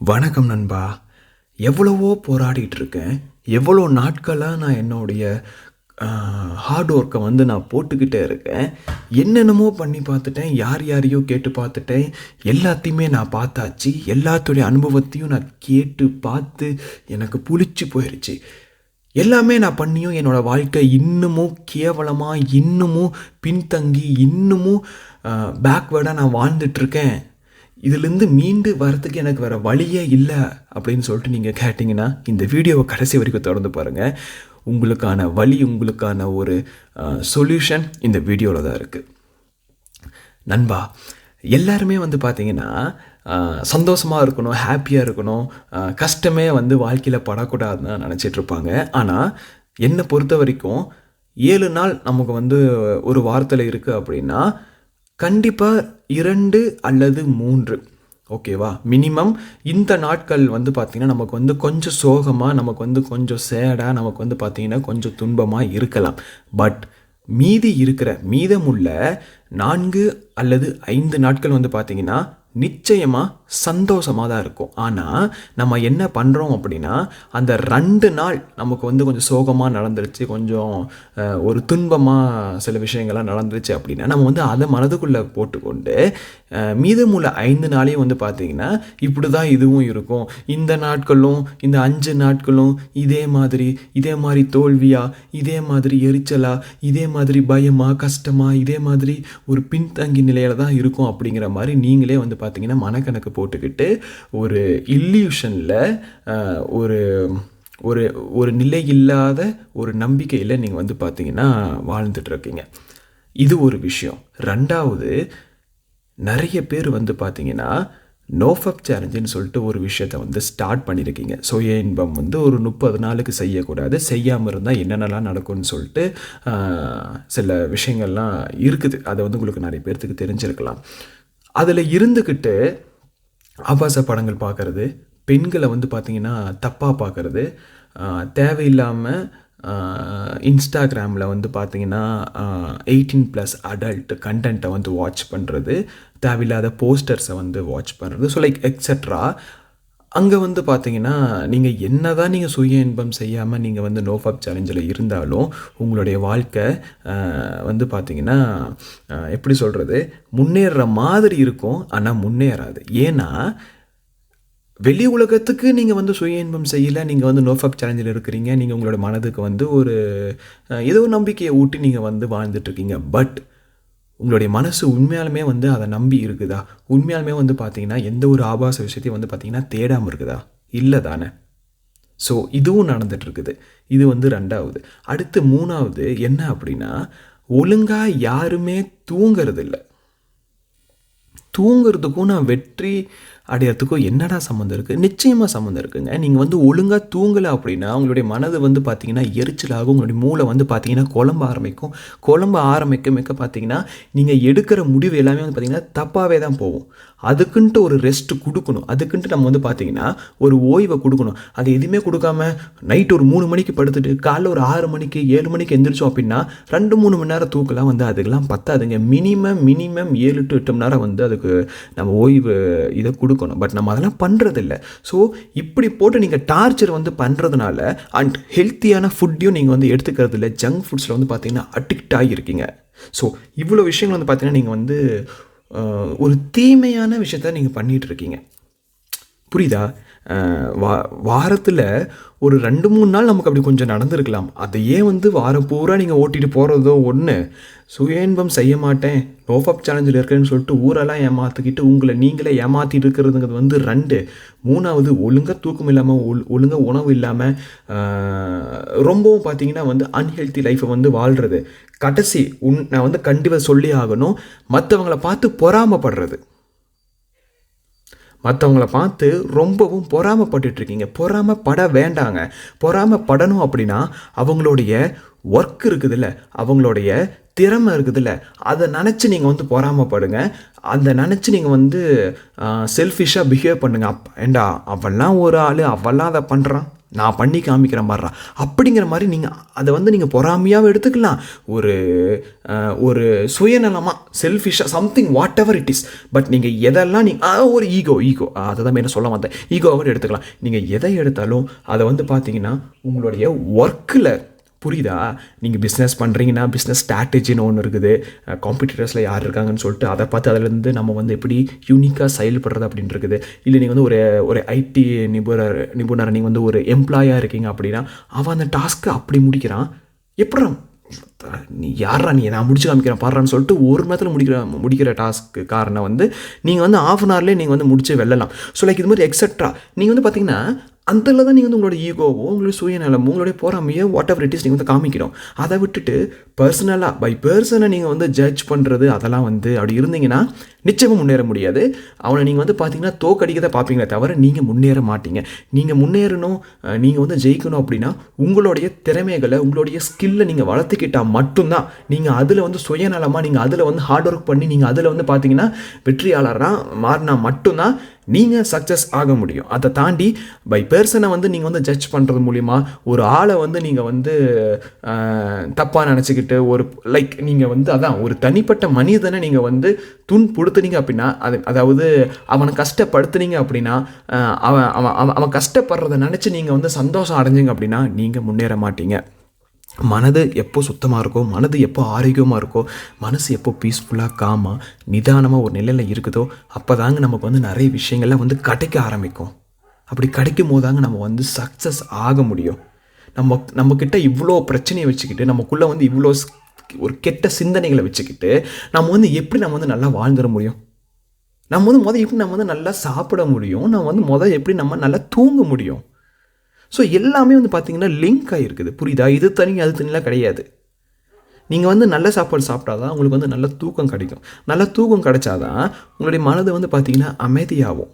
வணக்கம் நண்பா. எவ்வளவோ போராடிட்டு இருக்கேன் எவ்வளோ நாட்களாக நான் என்னுடைய ஹார்ட் ஒர்க்கை வந்து நான் போட்டுக்கிட்டே இருக்கேன். என்னென்னமோ பண்ணி பார்த்துட்டேன். யார் யாரையோ கேட்டு பார்த்துட்டேன். எல்லாத்தையுமே நான் பார்த்தாச்சு. எல்லாத்துடைய அனுபவத்தையும் நான் கேட்டு பார்த்து எனக்கு புளிச்சு போயிடுச்சு எல்லாமே நான் பண்ணியும் என்னோடய வாழ்க்கை இன்னமும் கேவலமாக இன்னமும் பின்தங்கி இன்னமும் பேக்வேர்டாக நான் வாழ்ந்துட்டுருக்கேன். இதுலேருந்து மீண்டு வரத்துக்கு எனக்கு வேறு வழியே இல்லை அப்படின்னு சொல்லிட்டு நீங்கள் கேட்டிங்கன்னா இந்த வீடியோவை கடைசி வரைக்கும் தொடர்ந்து பாருங்கள் உங்களுக்கான வழி உங்களுக்கான ஒரு சொல்யூஷன் இந்த வீடியோவில் தான் இருக்குது நண்பா எல்லாருமே வந்து பார்த்தீங்கன்னா சந்தோஷமாக இருக்கணும் ஹாப்பியாக இருக்கணும். கஷ்டமே வந்து வாழ்க்கையில் படக்கூடாதுன்னு நினச்சிட்டு இருப்பாங்க. ஆனால் என்னை பொறுத்த வரைக்கும் ஏழு நாள் நமக்கு வந்து ஒரு வாரத்தில் இருக்குது அப்படின்னா கண்டிப்பாக இரண்டு அல்லது மூன்று. ஓகேவா மினிமம் இந்த நாட்கள் வந்து பார்த்திங்கன்னா நமக்கு வந்து கொஞ்சம் சோகமாக நமக்கு வந்து கொஞ்சம் சேடாக நமக்கு வந்து பார்த்திங்கன்னா கொஞ்சம் துன்பமாக இருக்கலாம். பட் மீதி இருக்கிற மீதமுள்ள நான்கு அல்லது ஐந்து நாட்கள் வந்து பார்த்திங்கன்னா நிச்சயமாக சந்தோஷமாக தான் இருக்கும். ஆனால் நம்ம என்ன பண்ணுறோம் அப்படின்னா அந்த ரெண்டு நாள் நமக்கு வந்து கொஞ்சம் சோகமாக நடந்துருச்சு கொஞ்சம் ஒரு துன்பமாக சில விஷயங்கள்லாம் நடந்துருச்சு அப்படின்னா நம்ம வந்து அதை மனதுக்குள்ளே போட்டுக்கொண்டு மீதமுள்ள ஐந்து நாளையும் வந்து பார்த்திங்கன்னா இப்படி தான் இதுவும் இருக்கும். இந்த நாட்களும் இந்த அஞ்சு நாட்களும் இதே மாதிரி இதே மாதிரி தோல்வியாக இதே மாதிரி எரிச்சலாக இதே மாதிரி பயமா கஷ்டமா இதே மாதிரி ஒரு பின்தங்கி நிலையில தான் இருக்கும் அப்படிங்கிற மாதிரி நீங்களே வந்து பார்த்தீங்கன்னா மனக்கணக்கு போட்டுக்கிட்டு ஒரு இல்யூஷனில் ஒரு ஒரு ஒரு நிலை இல்லாத ஒரு நம்பிக்கையில் நீங்கள் வந்து பார்த்தீங்கன்னா வாழ்ந்துட்டுருக்கீங்க இது ஒரு விஷயம். ரெண்டாவது நிறைய பேர் வந்து பார்த்தீங்கன்னா நோஃபப் சேலஞ்சுன்னு சொல்லிட்டு ஒரு விஷயத்தை வந்து ஸ்டார்ட் பண்ணியிருக்கீங்க சுய இன்பம் வந்து ஒரு முப்பது நாளுக்கு செய்யக்கூடாது. செய்யாமல் இருந்தால் என்னென்னலாம் நடக்கும்னு சொல்லிட்டு சில விஷயங்கள்லாம் இருக்குது. அதை வந்து உங்களுக்கு நிறைய பேர்த்துக்கு தெரிஞ்சிருக்கலாம். அதில் இருந்துக்கிட்டு ஆபாச படங்கள் பார்க்குறது பெண்களை வந்து பார்த்திங்கன்னா தப்பாக பார்க்குறது தேவையில்லாமல் இன்ஸ்டாகிராமில் வந்து பார்த்திங்கன்னா எயிட்டீன் ப்ளஸ் அடல்ட் கண்டென்ட்டை வந்து வாட்ச் பண்ணுறது தேவையில்லாத போஸ்டர்ஸை வந்து வாட்ச் பண்ணுறது ஸோ லைக் எக்ஸட்ரா அங்கே வந்து பார்த்தீங்கன்னா நீங்கள் என்ன தான் நீங்கள் சுய இன்பம் செய்யாமல் நீங்கள் வந்து நோஃபாப் சேலஞ்சில் இருந்தாலும் உங்களுடைய வாழ்க்கை வந்து பார்த்தீங்கன்னா எப்படி சொல்கிறது முன்னேறுற மாதிரி இருக்கும் ஆனால் முன்னேறாது. ஏன்னா வெளி உலகத்துக்கு நீங்கள் வந்து சுய இன்பம் செய்யலை நீங்கள் வந்து நோஃபாப் சேலஞ்சில் இருக்கிறீங்க நீங்கள் உங்களோட மனதுக்கு வந்து ஒரு ஏதோ நம்பிக்கையை ஊட்டி நீங்கள் வந்து வாழ்ந்துட்டுருக்கீங்க பட் உங்களுடைய மனசு உண்மையாலுமே வந்து அதை நம்பி இருக்குதா? உண்மையாலுமே வந்து பார்த்தீங்கன்னா எந்த ஒரு ஆபாச விஷயத்தையும் வந்து பார்த்தீங்கன்னா தேடாமல் இருக்குதா? இல்லை தானே. ஸோ இதுவும் நடந்துகிட்ருக்குது இது வந்து ரெண்டாவது. அடுத்து மூணாவது என்ன அப்படின்னா ஒழுங்காக யாருமே தூங்கிறது இல்லை தூங்குறதுக்கும் நான் வெற்றி அடையிறதுக்கும் என்னடா சம்மந்தம் இருக்குது நிச்சயமாக சம்மந்தம் இருக்குங்க. நீங்கள் வந்து ஒழுங்காக தூங்கலை அப்படின்னா உங்களுடைய மனது வந்து பார்த்தீங்கன்னா எரிச்சலாகும். உங்களுடைய மூளை வந்து பார்த்தீங்கன்னா குழம்ப ஆரம்பிக்கும். குழம்ப ஆரம்பிக்க மிக்க பார்த்தீங்கன்னா நீங்கள் எடுக்கிற முடிவு எல்லாமே வந்து பார்த்தீங்கன்னா தப்பாகவே தான் போகும். அதுக்குன்ட்டு ஒரு ரெஸ்ட் கொடுக்கணும். அதுக்குன்ட்டு நம்ம வந்து பார்த்தீங்கன்னா ஒரு ஓய்வை கொடுக்கணும். அது எதுவுமே கொடுக்காம நைட் ஒரு மூணு மணிக்கு படுத்துட்டு காலைல ஒரு ஆறு மணிக்கு ஏழு மணிக்கு எந்திரிச்சோம் அப்படின்னா ரெண்டு மூணு மணி நேரம் தூக்கலாம் வந்து அதுக்கெல்லாம் பத்தாதுங்க. மினிமம் மினிமம் ஏழு டு எட்டு மணி நேரம் வந்து அதுக்கு நம்ம ஓய்வு இதை கொடுக்கணும். பட் நம்ம அதெல்லாம் பண்ணுறதில்ல ஸோ இப்படி போட்டு நீங்கள் டார்ச்சர் வந்து பண்ணுறதுனால அண்ட் ஹெல்த்தியான ஃபுட்டையும் நீங்கள் வந்து எடுத்துக்கிறது இல்லை ஜங்க் ஃபுட்ஸில் வந்து பார்த்தீங்கன்னா அடிக்ட் ஆகியிருக்கீங்க. ஸோ இவ்வளோ விஷயங்கள் வந்து பார்த்தீங்கன்னா நீங்கள் வந்து ஒரு தீமையான விஷயத்த நீங்கள் பண்ணிகிட்ருக்கீங்க புரியுதா? வா வாரத்தில் ஒரு ரெண்டு மூணு நாள் நமக்கு அப்படி கொஞ்சம் நடந்திருக்கலாம். அதையே வந்து வாரம் பூரா நீங்கள் ஓட்டிகிட்டு போகிறதோ ஒன்று சுய இன்பம் செய்ய மாட்டேன் நோஃபப் சேலஞ்சில் இருக்கேன்னு சொல்லிட்டு ஊரெல்லாம் ஏமாற்றிக்கிட்டு உங்களை நீங்களே ஏமாற்றிட்டு இருக்கிறதுங்கிறது வந்து ரெண்டு. மூணாவது ஒழுங்காக தூக்கம் இல்லாமல் ஒல் ஒழுங்காக உணவு இல்லாமல் ரொம்பவும் பார்த்தீங்கன்னா வந்து அன்ஹெல்த்தி லைஃப்பை வந்து வாழ்கிறது கடைசி உன் நான் வந்து கண்டிப்பாக சொல்லி ஆகணும். மற்றவங்கள பார்த்து பொறாமப்படுறது. மற்றவங்கள பார்த்து ரொம்பவும் பொறாமப்பட்டுட்டு இருக்கீங்க பொறாமப்பட வேண்டாங்க. பொறாமப்படணும் அப்படின்னா அவங்களுடைய ஒர்க் இருக்குதுல்ல அவங்களுடைய திறமை இருக்குதுல்ல அதை நினச்சி நீங்கள் வந்து பொறாமப்படுங்க. அதை நினச்சி நீங்கள் வந்து செல்ஃபிஷாக பிஹேவ் பண்ணுங்க. அப் ஏண்டா அவெல்லாம் ஒரு ஆள் அவெல்லாம் அதை பண்ணுறான் நான் பண்ணி காமிக்கிற மாதிரிடா. அப்படிங்கிற மாதிரி நீங்கள் அதை வந்து நீங்கள் பொறாமையாகவும் எடுத்துக்கலாம். ஒரு ஒரு சுயநலமாக செல்ஃபிஷாக something whatever it is but நீங்கள் எதெல்லாம் நீங்கள் ஒரு ஈகோ ஈகோ அதை தான் என்ன சொல்ல வந்தேன். ஈகோவை எடுத்துக்கலாம். நீங்கள் எதை எடுத்தாலும் அதை வந்து பார்த்தீங்கன்னா உங்களுடைய ஒர்க்கில் புரியுதா? நீங்கள் பிஸ்னஸ் பண்ணுறீங்கன்னா பிஸ்னஸ் ஸ்ட்ராட்டஜின்னு ஒன்று இருக்குது. காம்படிட்டர்ஸில் யார் இருக்காங்கன்னு சொல்லிட்டு அதை பார்த்து அதுலேருந்து நம்ம வந்து எப்படி யூனிக்காக செயல்படுறது அப்படின்னு இருக்குது. இல்லை நீங்கள் வந்து ஒரு ஒரு ஐடி நிபுணர் நிபுணர் நீங்கள் வந்து ஒரு எம்ப்ளாயாக இருக்கீங்க அப்படின்னா அவன் அந்த டாஸ்க்கை அப்படி முடிக்கிறான். எப்படி நீ யாரா நீ? நான் முடிச்சு காமிக்கிறேன் பாடுறான்னு சொல்லிட்டு ஒரு நேரத்தில் முடிக்கிற முடிக்கிற டாஸ்க்கு காரணம் வந்து நீங்கள் வந்து ஆஃப் அன் ஹவர்லேயே நீங்கள் வந்து முடிச்சு வெல்லலாம். ஸோ லைக் இது மாதிரி எக்ஸட்ரா நீங்கள் வந்து பார்த்தீங்கன்னா அந்த தான் நீங்கள் வந்து உங்களோட ஈகோவோ உங்களுடைய சுயநலமோ உங்களுடைய போறாமையோ வாட் எவர் இட் இஸ் நீங்கள் வந்து காமிக்கணும். அதை விட்டுட்டு பர்சனலாக பை பர்சனை நீங்கள் வந்து ஜட்ஜ் பண்ணுறது அதெல்லாம் வந்து அப்படி இருந்தீங்கன்னா நிச்சயமாக முன்னேற முடியாது. அவனை நீங்கள் வந்து பார்த்தீங்கன்னா தோக்கடிக்கதை பார்ப்பீங்களே தவிர நீங்கள் முன்னேற மாட்டீங்க. நீங்கள் முன்னேறணும் நீங்கள் வந்து ஜெயிக்கணும் அப்படின்னா உங்களுடைய திறமைகளை உங்களுடைய ஸ்கில்லை நீங்கள் வளர்த்துக்கிட்டால் மட்டும்தான். நீங்கள் அதில் வந்து சுயநலமாக நீங்கள் அதில் வந்து ஹார்ட் ஒர்க் பண்ணி நீங்கள் அதில் வந்து பார்த்தீங்கன்னா வெற்றியாளராக மாறினா மட்டும்தான் நீங்கள் சக்ஸஸ் ஆக முடியும். அதை தாண்டி பை பர்சனை வந்து நீங்கள் வந்து ஜட்ஜ் பண்ணுறது மூலிமா ஒரு ஆளை வந்து நீங்கள் வந்து தப்பாக நினச்சிக்கிட்டு ஒரு லைக் நீங்கள் வந்து அதான் ஒரு தனிப்பட்ட மனிதனை நீங்கள் வந்து துன்புடுத்துனீங்க அப்படின்னா அது அதாவது அவனை கஷ்டப்படுத்துனீங்க அப்படின்னா அவன் அவன் அவன் அவன் கஷ்டப்படுறத நினச்சி நீங்கள் வந்து சந்தோஷம் அடைஞ்சிங்க அப்படின்னா நீங்கள் முன்னேற மாட்டீங்க. மனது எப்போ சுத்தமாக இருக்கோ மனது எப்போ ஆரோக்கியமாக இருக்கோ மனசு எப்போ பீஸ்ஃபுல்லாக காமாக நிதானமாக ஒரு நிலையில் இருக்குதோ அப்போ தாங்க நமக்கு வந்து நிறைய விஷயங்கள்லாம் வந்து கிடைக்க ஆரம்பிக்கும். அப்படி கிடைக்கும் போது தாங்க நம்ம வந்து சக்ஸஸ் ஆக முடியும். நம்ம நம்மக்கிட்ட இவ்வளோ பிரச்சனையை வச்சுக்கிட்டு நமக்குள்ளே வந்து இவ்வளோ ஒரு கெட்ட சிந்தனைகளை வச்சுக்கிட்டு நம்ம வந்து எப்படி நம்ம வந்து நல்லா வாழ்ந்துட முடியும்? நம்ம வந்து முதல் எப்படி நம்ம வந்து நல்லா சாப்பிட முடியும்? நம்ம வந்து முதல் எப்படி நம்ம நல்லா தூங்க முடியும்? ஸோ எல்லாமே வந்து பார்த்தீங்கன்னா லிங்க் ஆகிருக்குது புரியுதா? இது தனி அது தனிலாம் கிடையாது. நீங்கள் வந்து நல்ல சாப்பாடு சாப்பிட்டாதான் உங்களுக்கு வந்து நல்ல தூக்கம் கிடைக்கும். நல்ல தூக்கம் கிடைச்சாதான் உங்களுடைய மனது வந்து பார்த்தீங்கன்னா அமைதியாகும்.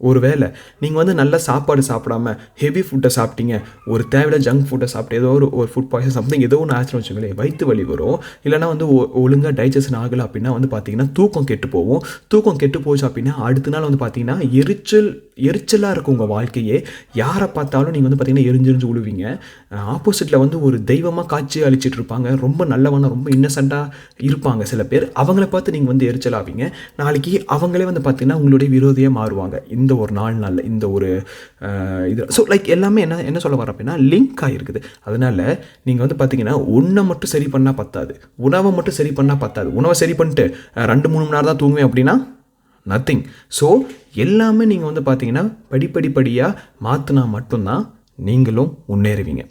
ஒருவேளை நீங்கள் வந்து நல்ல சாப்பாடு சாப்பிடாம ஹெவி ஃபுட்டை சாப்பிட்டீங்க ஒரு தேவையில்ல ஜங்க் ஃபுட்டை சாப்பிட்டு ஏதோ ஒரு ஒரு ஃபுட் பாய்சன் சம்திங் ஏதோ ஒன்று ஆச்சுன்னு வச்சுக்கோங்களேன் வயிற்று வலி வரும். இல்லைனா வந்து ஒழுங்காக டைஜஷன் ஆகலை அப்படின்னா வந்து பார்த்தீங்கன்னா தூக்கம் கெட்டு போகும். தூக்கம் கெட்டு போச்சு அப்படின்னா அடுத்த நாள் வந்து பார்த்தீங்கன்னா எரிச்சல் எரிச்சலாக இருக்கும் உங்கள் வாழ்க்கையே. யாரை பார்த்தாலும் நீங்கள் வந்து பார்த்தீங்கன்னா எரிஞ்செரிஞ்சு உழுவீங்க. ஆப்போசிட்டில் வந்து ஒரு தெய்வமாக காட்சி அழிச்சிட்டு இருப்பாங்க. ரொம்ப நல்லவனா ரொம்ப இன்னசென்ட்டாக இருப்பாங்க சில பேர். அவங்கள பார்த்து நீங்கள் வந்து எரிச்சலாவீங்க. நாளைக்கு அவங்களே வந்து பார்த்தீங்கன்னா உங்களுடைய விரோதியாக மாறுவாங்க. இந்த ஒரு நாலு நாளில் இந்த ஒரு இது. ஸோ லைக் எல்லாமே என்ன என்ன சொல்ல வர அப்படின்னா லிங்க் ஆகிருக்குது அதனால் நீங்கள் வந்து பார்த்தீங்கன்னா ஒன்றை மட்டும் சரி பண்ணால் பத்தாது. உணவை மட்டும் சரி பண்ணால் பத்தாது. உணவை சரி பண்ணிட்டு ரெண்டு மூணு மணி நேரம் தான் தூங்குவேன் அப்படின்னா நத்திங் ஸோ எல்லாமே நீங்கள் வந்து பார்த்தீங்கன்னா படிப்படிப்படியாக மாற்றினா மட்டும்தான் நீங்களும் முன்னேறுவீங்க.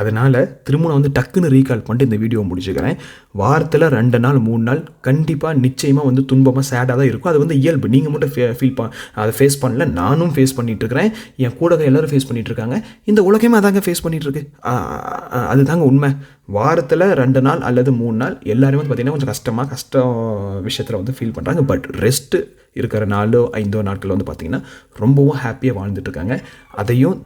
அதனால் திரும்ப நான் வந்து டக்குன்னு ரீகால் பண்ணிட்டு இந்த வீடியோ முடிச்சுக்கிறேன். வாரத்தில் ரெண்டு நாள் மூணு நாள் கண்டிப்பாக நிச்சயமாக வந்து துன்பமாக சேடாக தான் இருக்கும். அது வந்து இயல்பு. நீங்கள் மட்டும் ஃபே ஃபீல் ப அதை ஃபேஸ் பண்ணல. நானும் ஃபேஸ் பண்ணிகிட்ருக்கிறேன் என் கூட எல்லோரும் ஃபேஸ் பண்ணிகிட்ருக்காங்க இருக்காங்க. இந்த உலகமே அதாங்க ஃபேஸ் பண்ணிகிட்ருக்கு அதுதாங்க உண்மை. வாரத்தில் ரெண்டு நாள் அல்லது மூணு நாள் எல்லாருமே வந்து பார்த்திங்கன்னா கொஞ்சம் கஷ்டமாக கஷ்டம் விஷயத்தில் வந்து ஃபீல் பண்ணுறாங்க பட் ரெஸ்ட்டு இருக்கிற நாலோ ஐந்தோ நாட்களில் வந்து பார்த்திங்கன்னா ரொம்பவும் ஹாப்பியாக வாழ்ந்துட்டு இருக்காங்க அதையும்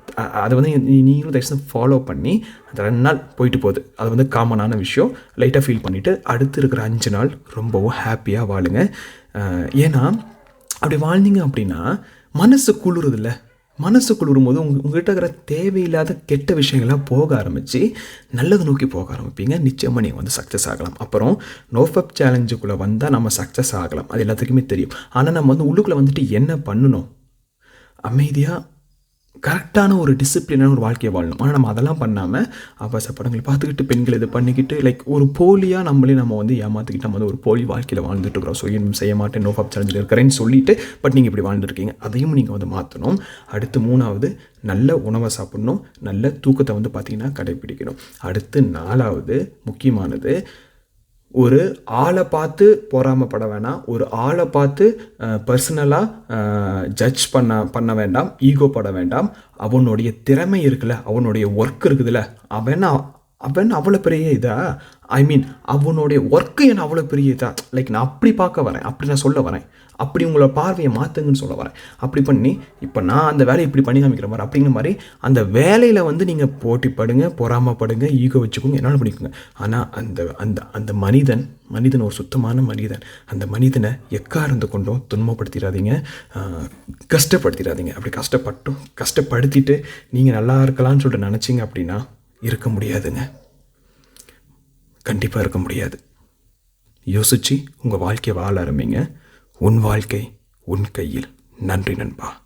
அதை வந்து நீங்களும் தயவுசெய்து ஃபாலோ பண்ணி அந்த ரெண்டு நாள் போயிட்டு போகுது. அது வந்து காமனான விஷயம். லைட்டாக ஃபீல் பண்ணிவிட்டு அடுத்து இருக்கிற அஞ்சு நாள் ரொம்பவும் ஹாப்பியாக வாழுங்க. ஏன்னா அப்படி வாழ்ந்தீங்க அப்படின்னா மனசு குளிருதில்ல. மனசுக்குள் வரும்போது உங்க உங்ககிட்ட இருக்கிற தேவையில்லாத கெட்ட விஷயங்கள்லாம் போக ஆரம்பித்து நல்லது நோக்கி போக ஆரம்பிப்பீங்க. நிச்சயமாக நீங்கள் வந்து சக்ஸஸ் ஆகலாம். அப்புறம் நோஃபப் சேலஞ்சுக்குள்ளே வந்தால் நம்ம சக்ஸஸ் ஆகலாம். அது எல்லாத்துக்குமே தெரியும். ஆனால் நம்ம வந்து உள்ளுக்குள்ளே வந்துட்டு என்ன பண்ணணும்? அமைதியாக கரெக்டான ஒரு டிசிப்ளினான ஒரு வாழ்க்கையை வாழணும். ஆனால் நம்ம அதெல்லாம் பண்ணாமல் ஆபாச படங்களை பார்த்துக்கிட்டு பெண்கள் இது பண்ணிக்கிட்டு லைக் ஒரு போலியாக நம்மளே நம்ம வந்து ஏமாற்றிக்கிட்டு நம்ம வந்து ஒரு போலி வாழ்க்கையில் வாழ்ந்துட்டு இருக்கிறோம் ஸோ இன்னும் செய்ய மாட்டேன் நோ ஃபப் சேலஞ்சில் இருக்கிறேன்னு சொல்லிட்டு பட் நீங்கள் இப்படி வாழ்ந்துருக்கீங்க அதையும் நீங்கள் வந்து மாற்றணும் அடுத்து மூணாவது நல்ல உணவை சாப்பிடணும் நல்ல தூக்கத்தை வந்து பார்த்திங்கன்னா கடைபிடிக்கணும் அடுத்து நாலாவது முக்கியமானது ஒரு ஆளை பார்த்து பொறாமப்பட வேணாம். ஒரு ஆளை பார்த்து பர்சனலாக ஜட்ஜ் பண்ண பண்ண வேண்டாம். ஈகோ பட வேண்டாம். அவனுடைய திறமை இருக்குல்ல அவனுடைய ஒர்க் இருக்குதுல்ல அவன் அவன் அவ்வளோ பெரிய இதா? ஐ மீன் அவனுடைய ஒர்க்கு என்ன அவ்வளோ பெரிய இதா? லைக் நான் அப்படி பார்க்க வரேன். அப்படி நான் சொல்ல வரேன். அப்படி உங்களோட பார்வையை மாற்றுங்கன்னு சொல்ல வரேன். அப்படி பண்ணி இப்போ நான் அந்த வேலையை இப்படி பண்ணி காமிக்கிற மாதிரி அப்படிங்கிற மாதிரி அந்த வேலையில் வந்து நீங்கள் போட்டிப்படுங்க பொறாமப்படுங்க ஈகோ வச்சுக்கோங்க என்னால் பண்ணிக்கோங்க ஆனால் அந்த அந்த அந்த மனிதன் மனிதன் ஒரு சுத்தமான மனிதன். அந்த மனிதனை எக்காரந்து கொண்டும் துன்பப்படுத்திடாதீங்க. கஷ்டப்படுத்திடாதீங்க. அப்படி கஷ்டப்பட்டும் கஷ்டப்படுத்திட்டு நீங்கள் நல்லா இருக்கலாம்னு சொல்லிட்டு நினச்சிங்க அப்படின்னா இருக்க முடியாதுங்க. கண்டிப்பாக இருக்க முடியாது. யோசிச்சு உங்கள் வாழ்க்கையை வாழ ஆரம்பிங்க. உன் வாழ்க்கை உன் கையில். நன்றி நண்பா.